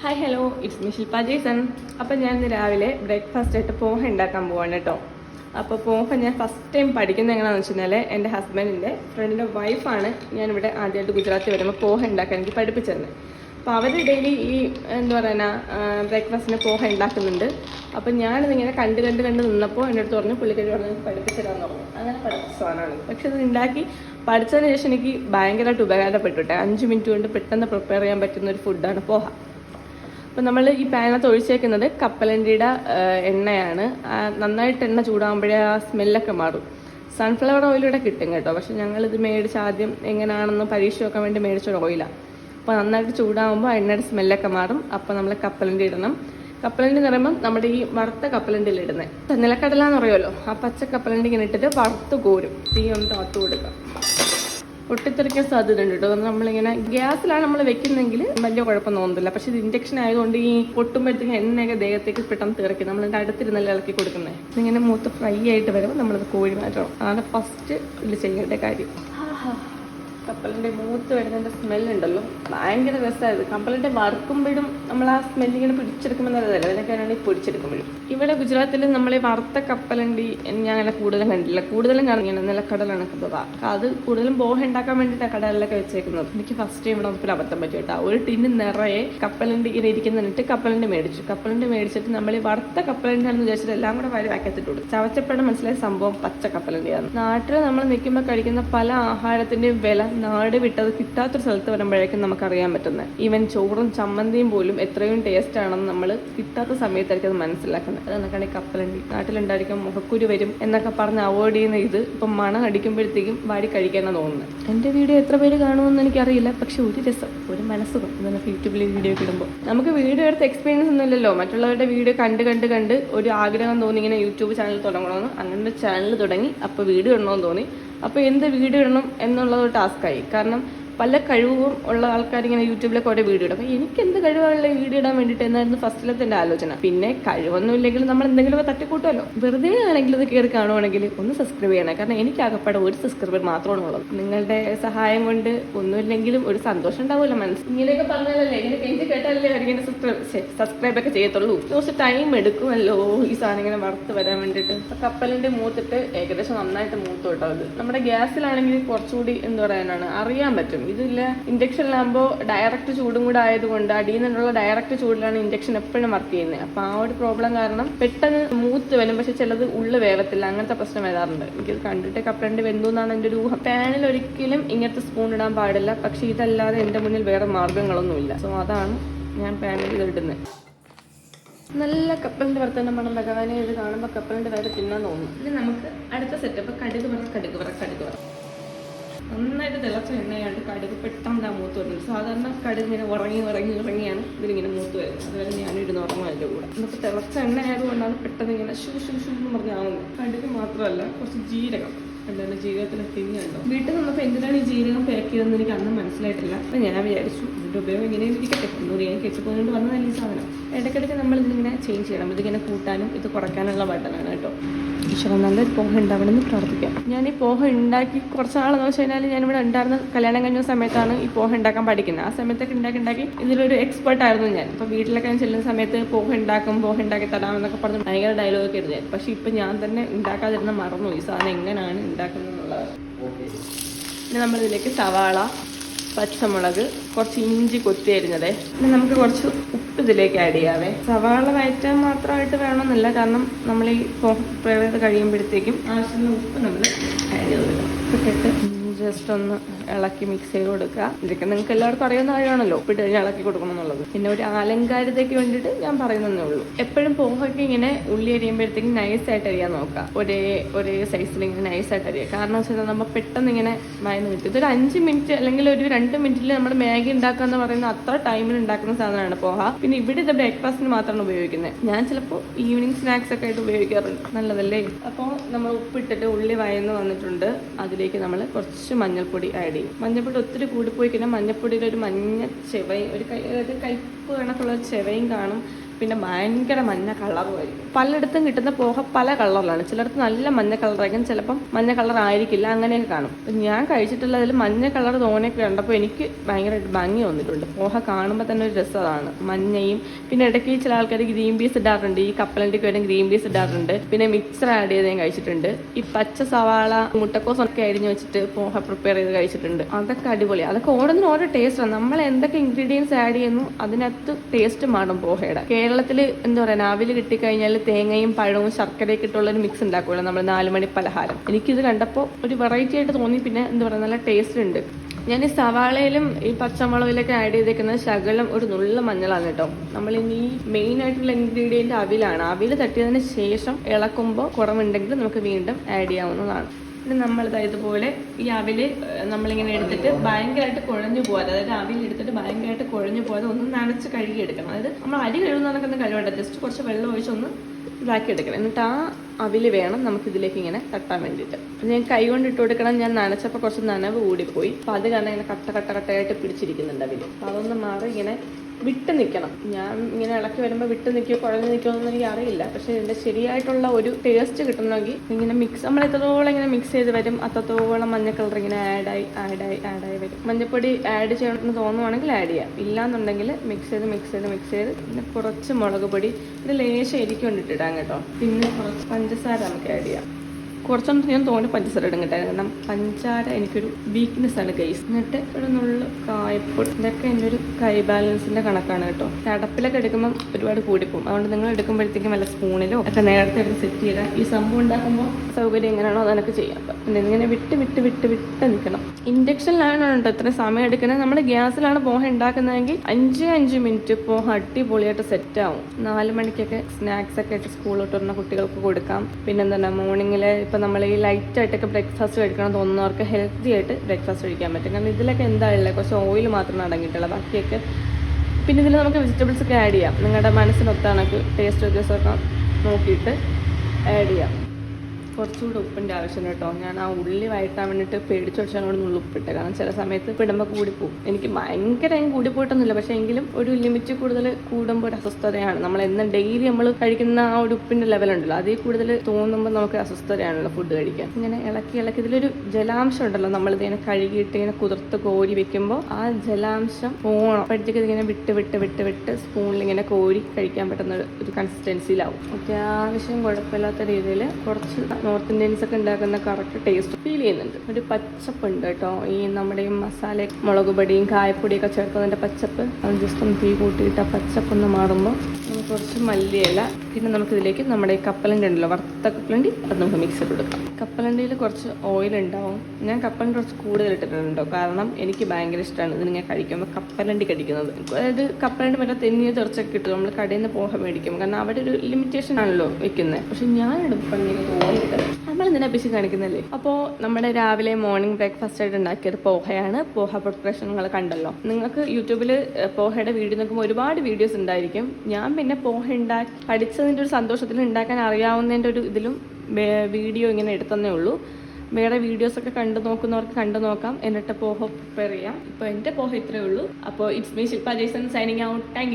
Hi hello it's me Shilpa Jason അപ്പം ഞാൻ ഇന്ന് രാവിലെ ബ്രേക്ക്ഫാസ്റ്റ് ആയിട്ട് പോഹ ഉണ്ടാക്കാൻ പോവാണ് കേട്ടോ അപ്പോൾ പോഹ ഞാൻ ഫസ്റ്റ് ടൈം പഠിക്കുന്നത് എങ്ങനെയാണെന്ന് വെച്ച് കഴിഞ്ഞാൽ എന്റെ ഹസ്ബൻഡിന്റെ ഫ്രണ്ടിന്റെ വൈഫാണ് ഞാനിവിടെ ആദ്യമായിട്ട് ഗുജറാത്തിൽ വരുമ്പോൾ പോഹ ഉണ്ടാക്കാൻ എനിക്ക് പഠിപ്പിച്ചു തന്നെ അപ്പോൾ അവർ ഡെയിലി ഈ എന്താ പറയുക ബ്രേക്ക്ഫാസ്റ്റിന് പോഹ ഉണ്ടാക്കുന്നുണ്ട് അപ്പോൾ ഞാനിതിങ്ങനെ കണ്ട് കണ്ട് കണ്ട് നിന്നപ്പോൾ എന്റെ അടുത്ത് പറഞ്ഞു പുള്ളിക്കാരി പറഞ്ഞു തരാൻ പറഞ്ഞു. അങ്ങനെ പഠിച്ച സാധനമാണ്. പക്ഷെ ഇത് ഉണ്ടാക്കി പഠിച്ചതിന് ശേഷം എനിക്ക് ഭയങ്കരമായിട്ട് ഉപകാരപ്പെട്ടു കേട്ടോ അഞ്ച് മിനിറ്റ് കൊണ്ട് പെട്ടെന്ന് പ്രിപ്പയർ ചെയ്യാൻ പറ്റുന്ന ഒരു ഫുഡാണ് പോഹ. അപ്പം നമ്മൾ ഈ പാനകത്ത് ഒഴിച്ചേക്കുന്നത് കപ്പലണ്ടിയുടെ എണ്ണയാണ്. നന്നായിട്ട് എണ്ണ ചൂടാകുമ്പോഴേ ആ സ്മെല്ലൊക്കെ മാറും. സൺഫ്ലവർ ഓയിലൂടെ കിട്ടും കേട്ടോ. പക്ഷെ ഞങ്ങളിത് മേടിച്ച് ആദ്യം എങ്ങനെയാണെന്ന് പരീക്ഷ വെക്കാൻ വേണ്ടി മേടിച്ചൊരു ഓയിലാണ് അപ്പോൾ നന്നായിട്ട് ചൂടാകുമ്പോൾ എണ്ണയുടെ സ്മെല്ലൊക്കെ മാറും. അപ്പോൾ നമ്മൾ കപ്പലണ്ടി ഇടണം. കപ്പലണ്ടി എന്ന് പറയുമ്പോൾ നമ്മുടെ ഈ വറുത്ത കപ്പലണ്ടിയിൽ ഇടുന്നത് നിലക്കടല എന്ന് പറയുമല്ലോ. ആ പച്ച കപ്പലണ്ടി ഇങ്ങനെ ഇട്ടിട്ട് വറുത്ത് കോരും. തീ ഒന്ന് തോത്ത് കൊടുക്കുക പൊട്ടിത്തെറിക്കാൻ സാധ്യത ഉണ്ട് കേട്ടോ നമ്മളിങ്ങനെ ഗ്യാസിലാണ് നമ്മൾ വെക്കുന്നെങ്കിൽ വലിയ കുഴപ്പം തോന്നുന്നില്ല പക്ഷെ ഇത് ഇൻഡക്ഷൻ ആയതുകൊണ്ട് ഈ പൊട്ടുമ്പോഴത്തേക്ക് എണ്ണയൊക്കെ ദേഹത്തേക്ക് പെട്ടെന്ന് തെറിക്കും നമ്മൾ അതിന്റെ അടുത്തിരുന്നല്ല ഇളക്കി കൊടുക്കുന്നത് ഇങ്ങനെ മൂത്ത് ഫ്രൈ ആയിട്ട് വരുമ്പോൾ നമ്മളത് കോഴി മാറ്റണം അതാണ് ഫസ്റ്റ് ഇതിൽ ചെയ്യേണ്ട കാര്യം. കപ്പലിന്റെ മൂത്ത് വരുന്നതിന്റെ സ്മെല്ലുണ്ടല്ലോ ഭയങ്കര രസമായത് കപ്പലിന്റെ വറുക്കുമ്പോഴും നമ്മൾ ആ സ്മെല്ലിങ്ങനെ പിടിച്ചെടുക്കുമ്പോൾ നല്ലതല്ല അതിനൊക്കെയാണ് ഈ പൊടിച്ചെടുക്കുമ്പോഴും. ഇവിടെ ഗുജറാത്തിൽ നമ്മൾ ഈ വറുത്ത കപ്പലുണ്ട് ഞാൻ അങ്ങനെ കൂടുതലും കണ്ടില്ല കൂടുതലും കാണിങ്ങനെ നിലക്കടലാണ് കഥ അത് കൂടുതലും ബോഹ ഉണ്ടാക്കാൻ വേണ്ടിയിട്ടാണ് കടലിലൊക്കെ വെച്ചേക്കുന്നത്. എനിക്ക് ഫസ്റ്റ് ടൈം ഇവിടെ നമുക്ക് അബദ്ധം പറ്റി കേട്ടോ. ഒരു ടിന്ന് നിറയെ കപ്പലണ്ടി ഇങ്ങനെ ഇരിക്കുന്നിട്ട് കപ്പലിന്റെ മേടിച്ചു. കപ്പലിന്റെ മേടിച്ചിട്ട് നമ്മൾ ഈ വറുത്ത കപ്പലണ്ടി ആണെന്ന് വിചാരിച്ചിട്ട് എല്ലാം കൂടെ വാരി വാക്കത്തിട്ടുണ്ട് ചവച്ചപ്പോഴും മനസ്സിലായ സംഭവം പച്ച കപ്പലിന്റെയാണ് നാട്ടിൽ നമ്മൾ നിൽക്കുമ്പോൾ കഴിക്കുന്ന പല ആഹാരത്തിന്റെയും വില നാട് വിട്ടത് കിട്ടാത്തൊരു സ്ഥലത്ത് വരുമ്പോഴേക്കും നമുക്കറിയാൻ പറ്റുന്നത്. ഈവൻ ചോറും ചമ്മന്തിയും പോലും എത്രയും ടേസ്റ്റ് ആണെന്ന് നമ്മൾ കിട്ടാത്ത സമയത്തായിരിക്കും അത് മനസ്സിലാക്കുന്നത്. അത് കപ്പലണ്ടി? നാട്ടിലുണ്ടായിരിക്കും മുഖക്കുരു വരും എന്നൊക്കെ പറഞ്ഞ് അവോയ്ഡ് ചെയ്യുന്ന ഇത് ഇപ്പം മണം അടിക്കുമ്പോഴത്തേക്കും വാരി കഴിക്കാനാണ് തോന്നുന്നത്. എന്റെ വീഡിയോ എത്ര പേര് കാണുമെന്ന് എനിക്കറിയില്ല പക്ഷെ ഒരു രസം ഒരു മനസ്സുഖം നമുക്ക് യൂട്യൂബിൽ വീഡിയോ ഇടുമ്പോൾ. നമുക്ക് വീഡിയോ എടുത്ത എക്സ്പീരിയൻസ് ഒന്നും ഇല്ലല്ലോ. മറ്റുള്ളവരുടെ വീഡിയോ കണ്ട് കണ്ട് കണ്ട് ഒരു ആഗ്രഹം തോന്നി ഇങ്ങനെ യൂട്യൂബ് ചാനൽ തുടങ്ങണമെന്ന് അങ്ങനെ ചാനൽ തുടങ്ങി അപ്പോൾ വീഡിയോ ഇടണമെന്ന് തോന്നി. അപ്പോൾ എന്ത് വീഡിയോ ഇടണം എന്നുള്ളത് ടാസ്ക് ടാസ്ക്കായി കാരണം പല കഴിവും ഉള്ള ആൾക്കാർ ഇങ്ങനെ യൂട്യൂബിലൊക്കെ ഓരോ വീഡിയോ ഇടും. അപ്പോൾ എനിക്ക് എന്ത് കഴിവുള്ള വീഡിയോ ഇടാൻ വേണ്ടിയിട്ട് എന്നായിരുന്നു ഫസ്റ്റിലത്തെ എന്റെ ആലോചന. പിന്നെ കഴിവൊന്നും ഇല്ലെങ്കിൽ നമ്മൾ എന്തെങ്കിലും തട്ടിക്കൂട്ടുമല്ലോ. വെറുതെ ആണെങ്കിൽ ഇത് കയറി കാണുവാണെങ്കിൽ ഒന്ന് സബ്സ്ക്രൈബ് ചെയ്യണം. കാരണം എനിക്ക് ആകപ്പാടെ ഒരു സബ്സ്ക്രൈബർ മാത്രമാണ് ഉള്ളത്. നിങ്ങളുടെ സഹായം കൊണ്ട് ഒന്നുമില്ലെങ്കിലും ഒരു സന്തോഷം ഉണ്ടാവുമല്ലോ മനസ്സ് ഇങ്ങനെയൊക്കെ പറഞ്ഞാലല്ലേ? ഇങ്ങനെ കെഞ്ചി കേട്ടാലല്ലേ അവരിങ്ങനെ സബ്സ്ക്രൈബ് ഒക്കെ ചെയ്യത്തുള്ളൂ. കുറച്ച് ടൈം എടുക്കുമല്ലോ ഈ സാധനം ഇങ്ങനെ വറുത്ത് വരാൻ വേണ്ടിയിട്ട്. കപ്പലിന്റെ മൂത്തിട്ട് ഏകദേശം നന്നായിട്ട് മൂത്തോട്ടോ അത്. നമ്മുടെ ഗ്യാസിലാണെങ്കിൽ കുറച്ചുകൂടി എന്ത് പറയാനാണ്? അറിയാൻ പറ്റും. ഇതില്ല. ഇൻഡക്ഷനിലാകുമ്പോൾ ഡയറക്റ്റ് ചൂടും കൂടെ ആയതുകൊണ്ട് അടിയിൽ നിന്നുള്ള ഡയറക്റ്റ് ചൂടിലാണ് ഇൻഡക്ഷൻ എപ്പോഴും വർക്ക് ചെയ്യുന്നത്. അപ്പൊ ആ ഒരു പ്രോബ്ലം കാരണം പെട്ടെന്ന് മൂത്ത് വരും. പക്ഷെ ചിലത് ഉള്ളു വേവത്തില്ല. അങ്ങനത്തെ പ്രശ്നം വരാറുണ്ട്. എനിക്കിത് കണ്ടിട്ട് കപ്പലണ്ട് വെന്തു എന്നാണ് എന്റെ ഒരു പാനിൽ ഒരിക്കലും ഇങ്ങനത്തെ സ്പൂൺ ഇടാൻ പാടില്ല. പക്ഷെ ഇതല്ലാതെ എന്റെ മുന്നിൽ വേറെ മാർഗങ്ങളൊന്നുമില്ല. സോ അതാണ് ഞാൻ പാനിൽ ഇത് ഇടുന്നത്. നല്ല കപ്പലിന്റെ വർത്തനം പണം ഭഗവാനെ ഇത് കാണുമ്പോൾ കപ്പലിന്റെ വേറെ തിന്നാൻ തോന്നും. ഇനി നമുക്ക് അടുത്ത സെറ്റപ്പ് കടുക് വറ കടുക് വറ കടുക് പറ നന്നായിട്ട് തിളച്ച എണ്ണയായിട്ട് കടുക് പെട്ടെന്ന് മൂത്ത് വരുന്നത്. സാധാരണ കടുക് ഇങ്ങനെ ഉറങ്ങി ഉറങ്ങി ഉറങ്ങിയാണ് ഇതിലിങ്ങനെ മൂത്ത് വരുന്നത്. അതുവരെ ഞാനും ഇരുന്ന് ഉറങ്ങും അതിന്റെ കൂടെ. എന്നിട്ട് തിളച്ച എണ്ണ ആയതുകൊണ്ടാണ് പെട്ടെന്ന് ഇങ്ങനെ ഷൂ ഷൂ ഷൂ എന്ന് പറഞ്ഞാവുന്നത് കടുക് മാത്രമല്ല കുറച്ച് ജീരകം. എന്താണ് ജീരകത്തിന് തിന്നുണ്ടോ വീട്ടിൽ നിന്നപ്പോൾ എന്തിനാണ് ഈ ജീരകം പാക്ക് ചെയ്തതെന്ന് എനിക്ക് അന്ന് മനസ്സിലായിട്ടില്ല. അപ്പം ഞാൻ വിചാരിച്ചു ഇതിന്റെ ഉപയോഗം ഇങ്ങനെ ഇരിക്കട്ടെ എന്ന് ഞാൻ കെച്ചു കൊണ്ട് വന്നതല്ല ഈ സാധനം. ഇടയ്ക്കിടയ്ക്ക് നമ്മൾ ഇതിങ്ങനെ ചേഞ്ച് ചെയ്യണം. ഇതിങ്ങനെ കൂട്ടാനും ഇത് കുറയ്ക്കാനുള്ള ബട്ടനാണ് കേട്ടോ. ഈശ്വര നല്ലൊരു പോഹ ഉണ്ടാവണമെന്ന് പ്രാർത്ഥിക്കാം. ഞാൻ ഈ പോഹ ഉണ്ടാക്കി കുറച്ച് നാളെന്ന് വെച്ച് കഴിഞ്ഞാൽ ഞാനിവിടെ ഉണ്ടായിരുന്ന കല്യാണം കഴിഞ്ഞ സമയത്താണ് ഈ പോഹ ഉണ്ടാക്കാൻ പഠിക്കുന്നത്. ആ സമയത്തൊക്കെ ഉണ്ടാക്കി ഉണ്ടാക്കി ഇതിലൊരു എക്സ്പെർട്ട് ആയിരുന്നു ഞാൻ. അപ്പോൾ വീട്ടിലൊക്കെ ഞാൻ ചെല്ലുന്ന സമയത്ത് പോഹ ഉണ്ടാക്കും പോഹ ഉണ്ടാക്കി തരാമെന്നൊക്കെ പറഞ്ഞ് ഭയങ്കര ഡയലോഗൊക്കെ ഇരുന്നു പക്ഷേ ഇപ്പം ഞാൻ തന്നെ ഉണ്ടാക്കാതിരുന്ന മറന്നു ഈ സാധനം എങ്ങനെയാണ് ഉണ്ടാക്കുന്നത് എന്നുള്ളത്. പിന്നെ നമ്മളിതിലേക്ക് സവാള പച്ചമുളക് കുറച്ച് ഇഞ്ചി കൊത്തി അരിഞ്ഞതേ. പിന്നെ നമുക്ക് കുറച്ച് ഇതിലേക്ക് ആഡ് ചെയ്യാവേ. സവാള വയറ്റാൻ മാത്രമായിട്ട് വേണമെന്നില്ല. കാരണം നമ്മൾ ഈ കഴിയുമ്പോഴത്തേക്കും ആവശ്യമുള്ള ഉപ്പ് നമ്മൾ ആഡ് ചെയ്ത് ഉപ്പിട്ടിട്ട് ജസ്റ്റ് ഒന്ന് ഇളക്കി മിക്സ് ചെയ്ത് കൊടുക്കുക. ഇതൊക്കെ നിങ്ങൾക്ക് എല്ലാവർക്കും അറിയുന്ന കാര്യമാണല്ലോ. ഉപ്പിട്ട് കഴിഞ്ഞാൽ ഇളക്കി കൊടുക്കണം എന്നുള്ളത്. പിന്നെ ഒരു അലങ്കാരത്തേക്ക് വേണ്ടിയിട്ട് ഞാൻ പറയുന്നതേ ഉള്ളൂ. എപ്പോഴും പോഹൊക്കെ ഇങ്ങനെ ഉള്ളി അരിയുമ്പോഴത്തേക്കും നൈസായിട്ട് അരിയാൻ നോക്കുക. ഒരേ ഒരേ സൈസിൽ ഇങ്ങനെ നൈസായിട്ട് അരിയുക. കാരണം വെച്ചാൽ നമ്മൾ പെട്ടെന്ന് ഇങ്ങനെ മയന്ന് കിട്ടും. ഇതൊരു അഞ്ച് മിനിറ്റ് അല്ലെങ്കിൽ ഒരു രണ്ട് മിനിറ്റിൽ നമ്മൾ മാഗി ഉണ്ടാക്കുക എന്ന് പറയുന്ന അത്ര ടൈമിൽ ഉണ്ടാക്കുന്ന സാധനമാണ് പോഹ. പിന്നെ ഇവിടെ ഇത് ബ്രേക്ക്ഫാസ്റ്റിന് മാത്രമാണ് ഉപയോഗിക്കുന്നത്. ഞാൻ ചിലപ്പോൾ ഈവനിങ് സ്നാക്സ് ഒക്കെ ആയിട്ട് ഉപയോഗിക്കാറുണ്ട്. നല്ലതല്ലേ? അപ്പോൾ നമ്മൾ ഉപ്പിട്ടിട്ട് ഉള്ളി വയന്ന് വന്നിട്ടുണ്ട്. അതിലേക്ക് നമ്മൾ കുറച്ച് മഞ്ഞൾപ്പൊടി ആഡ് ചെയ്യും. മഞ്ഞൾപ്പൊടി ഒത്തിരി കൂടിപ്പോയി കഴിഞ്ഞാൽ മഞ്ഞൾപ്പൊടിയിൽ ഒരു മഞ്ഞ ചെവയും ഒരു കൈ ഒരു കയ്പ്പ് കണക്കുള്ള ചെവയും കാണും. പിന്നെ ഭയങ്കര മഞ്ഞ കളറുമായിരിക്കും പലയിടത്തും കിട്ടുന്ന പോക പല കളറിലാണ് ചിലടത്ത് നല്ല മഞ്ഞ കളറായിരിക്കും ചിലപ്പം മഞ്ഞ കളർ ആയിരിക്കില്ല. അങ്ങനെയൊക്കെ കാണും. ഞാൻ കഴിച്ചിട്ടുള്ളതിൽ മഞ്ഞ കളർ തോനെയൊക്കെ കണ്ടപ്പോൾ എനിക്ക് ഭയങ്കരമായിട്ട് ഭംഗി വന്നിട്ടുണ്ട് പോഹ കാണുമ്പോൾ തന്നെ ഒരു രസമാണ് മഞ്ഞയും പിന്നെ ഇടയ്ക്ക് ചില ആൾക്കാർ ഗ്രീൻ പീസ് ഇടാറുണ്ട്. ഈ കപ്പലണ്ടിക്ക് വരെ ഗ്രീൻ പീസ് ഇടാറുണ്ട്. പിന്നെ മിക്സർ ആഡ് ചെയ്ത് ഞാൻ കഴിച്ചിട്ടുണ്ട്. ഈ പച്ച സവാള മുട്ടക്കോസ് ഒക്കെ അരിഞ്ഞ് വെച്ചിട്ട് പോഹ പ്രിപ്പയർ ചെയ്ത് കഴിച്ചിട്ടുണ്ട്. അതൊക്കെ അടിപൊളി. അതൊക്കെ ഓരോന്നിനും ഓരോ ടേസ്റ്റാണ് നമ്മൾ എന്തൊക്കെ ഇൻഗ്രീഡിയൻസ് ആഡ് ചെയ്യുന്നു അതിനകത്ത് ടേസ്റ്റ് മാറും പോഹയുടെ കേരളത്തിൽ എന്താ പറയുക രാവിൽ കിട്ടിക്കഴിഞ്ഞാൽ തേങ്ങയും പഴവും ശർക്കരയൊക്കെ ഇട്ടുള്ള ഒരു മിക്സ് ഉണ്ടാക്കുമല്ലോ നമ്മൾ നാല് മണി പലഹാരം. എനിക്കിത് കണ്ടപ്പോൾ ഒരു വെറൈറ്റി ആയിട്ട് തോന്നി പിന്നെ എന്താ പറയുക നല്ല ടേസ്റ്റ് ഉണ്ട്. ഞാൻ ഈ സവാളയിലും ഈ പച്ചമുളകിലൊക്കെ ആഡ് ചെയ്തേക്കുന്ന ശകലം ഒരു നുള്ള മഞ്ഞളാണ് കേട്ടോ. നമ്മൾ ഇനി മെയിൻ ആയിട്ടുള്ള ഇൻഗ്രീഡിയന്റ് അവിലാണ്. അവിൽ തട്ടിയതിന് ശേഷം ഇളക്കുമ്പോൾ കുറവുണ്ടെങ്കിൽ നമുക്ക് വീണ്ടും ആഡ് ചെയ്യാവുന്നതാണ്. പിന്നെ നമ്മളിതാ ഇതുപോലെ ഈ ഏഹ്, നമ്മളിങ്ങനെ എടുത്തിട്ട് ഭയങ്കരമായിട്ട് കുഴഞ്ഞു പോകാതെ അതായത് അവിൽ എടുത്തിട്ട് ഭയങ്കരമായിട്ട് കുഴഞ്ഞു പോകാതെ ഒന്ന് നനച്ച് കഴുകി എടുക്കണം അതായത് നമ്മൾ അരി കഴുകുന്നതൊക്കെ ഒന്ന് കഴുകണ്ട ജസ്റ്റ് കുറച്ച് വെള്ളം ഒഴിച്ച് ഒന്ന് ഇതാക്കി എടുക്കണം എന്നിട്ട് ആ അവിൽ വേണം നമുക്ക് ഇതിലേക്ക് ഇങ്ങനെ തട്ടാൻ വേണ്ടിയിട്ട്. ഞാൻ കൈ കൊണ്ട് ഇട്ട് കൊടുക്കണം ഞാൻ നനച്ചപ്പോൾ കുറച്ച് നനവ് കൂടിപ്പോയി. അപ്പം അത് കാരണം ഇങ്ങനെ കട്ട കട്ട കട്ടയായിട്ട് പിടിച്ചിരിക്കുന്നുണ്ട് അവിൽ അപ്പം അതൊന്ന് മാറി ഇങ്ങനെ വിട്ട് നിൽക്കണം. ഞാൻ ഇങ്ങനെ ഇളക്കി വരുമ്പോൾ വിട്ട് നിൽക്കുകയോ കുഴഞ്ഞ് നിൽക്കുമെന്നൊന്നും എനിക്ക് അറിയില്ല. പക്ഷേ ഇതിന്റെ ശരിയായിട്ടുള്ള ഒരു ടേസ്റ്റ് കിട്ടണമെങ്കിൽ ഇങ്ങനെ മിക്സ് നമ്മൾ എത്രത്തോളം ഇങ്ങനെ മിക്സ് ചെയ്ത് വരും അത്രത്തോളം മഞ്ഞ കളർ ഇങ്ങനെ ആഡായി ആഡായി ആഡായി വരും. മഞ്ഞപ്പൊടി ആഡ് ചെയ്യണമെന്ന് തോന്നുവാണെങ്കിൽ ആഡ് ചെയ്യാം. ഇല്ലാന്നുണ്ടെങ്കിൽ മിക്സ് ചെയ്ത് മിക്സ് ചെയ്ത് മിക്സ് ചെയ്ത് പിന്നെ കുറച്ച് മുളക് പൊടി. ഇത് ലേശം എരിക്കൊണ്ട് ഇട്ടിടാം കേട്ടോ. പിന്നെ കുറച്ച് പഞ്ചസാര നമുക്ക് ആഡ് ചെയ്യാം. കുറച്ചൊന്നും ഞാൻ തോന്നി പഞ്ചസാര ഇടും കേട്ടോ. കാരണം പഞ്ചാര എനിക്കൊരു വീക്ക്നെസ് ആണ് ഗൈസ് എന്നിട്ട് ഒരു നുള്ളു കായപ്പൊടി ഇതൊക്കെ എന്റെ ഒരു കൈ ബാലൻസിന്റെ കണക്കാണ് കേട്ടോ. കടപ്പിലൊക്കെ എടുക്കുമ്പോൾ ഒരുപാട് കൂടിപ്പോകും അതുകൊണ്ട് നിങ്ങൾ എടുക്കുമ്പോഴത്തേക്കും വല്ല സ്പൂണിലോ ഒക്കെ നേരത്തെ എടുത്ത് സെറ്റ് ചെയ്താൽ ഈ സംഭവം ഉണ്ടാക്കുമ്പോൾ സൗകര്യം എങ്ങനെയാണോ അതൊക്കെ ചെയ്യാം. അപ്പം ഇങ്ങനെ വിട്ട് വിട്ട് വിട്ട് വിട്ട് നിൽക്കണം. ഇൻഡക്ഷനിലാണ് കേട്ടോ ഇത്ര സമയം എടുക്കുന്നത്? നമ്മൾ ഗ്യാസിലാണ് പോഹ ഉണ്ടാക്കുന്നതെങ്കിൽ അഞ്ച് അഞ്ച് മിനിറ്റ് പോഹ അടിപൊളിയായിട്ട് സെറ്റ് ആവും. നാല് മണിക്കൊക്കെ സ്നാക്സ് ഒക്കെ ആയിട്ട് സ്കൂളിലോട്ട് വരുന്ന കുട്ടികൾക്ക് കൊടുക്കാം. പിന്നെന്താ മോർണിംഗിൽ ഇപ്പം നമ്മൾ ഈ ലൈറ്റ് ആയിട്ടൊക്കെ ബ്രേക്ക്ഫാസ്റ്റ് കഴിക്കണം തോന്നുന്നവർക്ക് ഹെൽത്തി ആയിട്ട് ബ്രേക്ക്ഫാസ്റ്റ് കഴിക്കാൻ പറ്റും. കാരണം ഇതിലൊക്കെ എന്താ ഉള്ളത് കുറച്ച് ഓയിൽ മാത്രമാണ് അടങ്ങിയിട്ടുള്ളത്. ബാക്കിയൊക്കെ പിന്നെ ഇതിൽ നമുക്ക് വെജിറ്റബിൾസ് ഒക്കെ ആഡ് ചെയ്യാം. നിങ്ങളുടെ മനസ്സിനൊത്താണൊക്കെ ടേസ്റ്റ് വ്യത്യാസമൊക്കെ നോക്കിയിട്ട് ആഡ് ചെയ്യാം. കുറച്ചുകൂടി ഉപ്പിന്റെ ആവശ്യം കേട്ടോ. ഞാൻ ആ ഉള്ളി വഴറ്റാൻ വേണ്ടിയിട്ട് പേടിച്ച് അവിടെ നിന്ന് ഉപ്പിട്ട് കാരണം ചില സമയത്ത് ഇടുമ്പോൾ കൂടിപ്പോവും എനിക്ക് ഭയങ്കര കൂടി കൂടിപ്പോയിട്ടൊന്നുമില്ല പക്ഷേ എങ്കിലും ഒരു ലിമിറ്റ് കൂടുതൽ കൂടുമ്പോൾ ഒരു അസ്വസ്ഥതയാണ്. നമ്മൾ എന്ന ഡെയിലി നമ്മൾ കഴിക്കുന്ന ആ ഒരു ഉപ്പിന്റെ ലെവൽ ഉണ്ടല്ലോ. അതിൽ കൂടുതൽ തോന്നുമ്പോൾ നമുക്ക് അസ്വസ്ഥതയാണല്ലോ ഫുഡ് കഴിക്കാൻ. ഇങ്ങനെ ഇളക്കി ഇളക്കി ഇതിലൊരു ജലാംശം ഉണ്ടല്ലോ. നമ്മളിത് ഇങ്ങനെ കഴുകിയിട്ട് ഇങ്ങനെ കുതിർത്ത് കോരി വെക്കുമ്പോൾ ആ ജലാംശം പോകണം അപ്പോഴത്തേക്ക് ഇതിങ്ങനെ വിട്ട് വിട്ട് വിട്ട് വിട്ട് സ്പൂണിൽ ഇങ്ങനെ കോരി കഴിക്കാൻ പറ്റുന്ന ഒരു കൺസിസ്റ്റൻസിയിലാവും അത്യാവശ്യം കുഴപ്പമില്ലാത്ത രീതിയിൽ കുറച്ച് നോർത്ത് ഇന്ത്യൻസ് ഒക്കെ ഉണ്ടാക്കുന്ന കറക്റ്റ് ടേസ്റ്റ് ഫീൽ ചെയ്യുന്നുണ്ട്. ഒരു പച്ചപ്പുണ്ട് കേട്ടോ. ഈ നമ്മുടെ മസാല മുളക് പൊടിയും കായപ്പൊടിയൊക്കെ ചേർക്കുന്നതിന്റെ പച്ചപ്പ്. അത് ജസ്റ്റ് ഒന്ന് തീ കൂട്ടിയിട്ട് ആ പച്ചപ്പൊന്ന് മാറുമ്പോൾ കുറച്ച് മല്ലിയില പിന്നെ നമുക്കിതിലേക്ക് നമ്മുടെ കപ്പലണ്ടി ഉണ്ടല്ലോ വറുത്ത കപ്പലണ്ടി അത് നമുക്ക് മിക്സ് കൊടുക്കാം. കപ്പലണ്ടിയിൽ കുറച്ച് ഓയിൽ ഉണ്ടാവും. ഞാൻ കപ്പലണ്ടി കുറച്ച് കൂടുതൽ ഇട്ടിട്ടുണ്ടോ? കാരണം എനിക്ക് ഭയങ്കര ഇഷ്ടമാണ് ഇതിങ്ങനെ കഴിക്കുമ്പോൾ കപ്പലണ്ടി കടിക്കുന്നത് അതായത് കപ്പലണ്ടി മറ്റേ തെന്നിയ തെറിച്ചൊക്കെ കിട്ടും നമ്മൾ കടയിൽ നിന്ന് പോകാൻ മേടിക്കും. കാരണം അവിടെ ഒരു ലിമിറ്റേഷൻ ആണല്ലോ വെക്കുന്നത് പക്ഷെ ഞാൻ എടുപ്പം ഇങ്ങനെ തോന്നിയിട്ട് നമ്മൾ ഇതിനെ പിശി കാണിക്കുന്നല്ലേ അപ്പോൾ നമ്മുടെ രാവിലെ മോർണിംഗ് ബ്രേക്ക്ഫാസ്റ്റ് ആയിട്ട് ഉണ്ടാക്കിയത് പോഹയാണ്. പോഹ പ്രിപ്പറേഷൻ നിങ്ങൾ കണ്ടല്ലോ. നിങ്ങൾക്ക് യൂട്യൂബിൽ പോഹയുടെ വീഡിയോ നോക്കുമ്പോൾ ഒരുപാട് വീഡിയോസ് ഉണ്ടായിരിക്കും. ഞാൻ പിന്നെ പോഹ ഉണ്ടാക്കി പഠിച്ചതിന്റെ ഒരു സന്തോഷത്തിൽ ഉണ്ടാക്കാൻ അറിയാവുന്നതിന്റെ ഒരു ഇതിലും വീഡിയോ ഇങ്ങനെ എടുത്തന്നേ ഉള്ളൂ. വേറെ വീഡിയോസൊക്കെ കണ്ടു നോക്കുന്നവർക്ക് കണ്ടു നോക്കാം. എന്നിട്ട് പോഹ പ്രിപ്പയർ ചെയ്യാം. ഇപ്പോൾ എന്റെ പോഹ ഇത്രയേ ഉള്ളൂ. അപ്പോൾ it's me Shilpa Jason signing out thank